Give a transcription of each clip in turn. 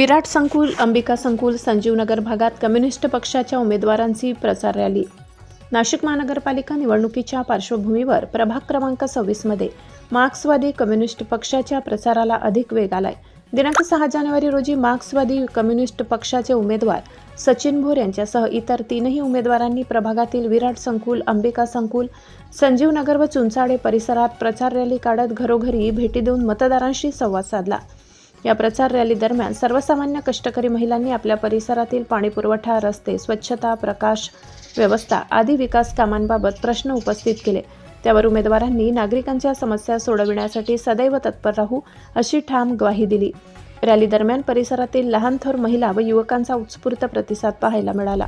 विराट संकुल अंबिका संकुल संजीवनगर भागात कम्युनिस्ट पक्षाच्या उमेदवारांची प्रचार रॅली. नाशिक महानगरपालिका निवडणुकीच्या पार्श्वभूमीवर प्रभाग क्रमांक सव्वीसमध्ये मार्क्सवादी कम्युनिस्ट पक्षाच्या प्रचाराला अधिक वेग आलाय. दिनांक सहा जानेवारी रोजी मार्क्सवादी कम्युनिस्ट पक्षाचे उमेदवार सचिन भोर यांच्यासह इतर तीनही उमेदवारांनी प्रभागातील विराट संकुल अंबिका संकुल संजीवनगर व चुंचाडे परिसरात प्रचार रॅली काढत घरोघरी भेटी देऊन मतदारांशी संवाद साधला. या प्रचार रॅली दरम्यान सर्वसामान्य कष्टकरी महिलांनी आपल्या परिसरातील पाणीपुरवठा रस्ते स्वच्छता प्रकाश व्यवस्था आदी विकास कामांबाबत प्रश्न उपस्थित केले. त्यावर उमेदवारांनी नागरिकांच्या समस्या सोडविण्यासाठी सदैव तत्पर राहू अशी ठाम ग्वाही दिली. रॅली दरम्यान परिसरातील लहान थोर महिला व युवकांचा उत्स्फूर्त प्रतिसाद पाहायला मिळाला.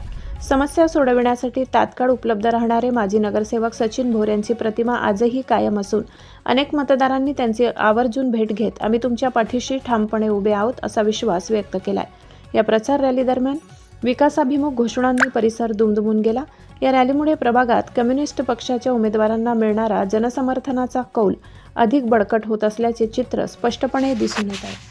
समस्या सोडविण्यासाठी तात्काळ उपलब्ध राहणारे माजी नगरसेवक सचिन भोर यांची प्रतिमा आजही कायम असून अनेक मतदारांनी त्यांची आवर्जून भेट घेत आम्ही तुमच्या पाठीशी ठामपणे उभे आहोत असा विश्वास व्यक्त केलाय. या प्रचार रॅली दरम्यान विकासाभिमुख घोषणांनी परिसर दुमदुमून गेला. या रॅलीमुळे प्रभागात कम्युनिस्ट पक्षाच्या उमेदवारांना मिळणारा जनसमर्थनाचा कौल अधिक बळकट होत असल्याचे चित्र स्पष्टपणे दिसून येत आहे.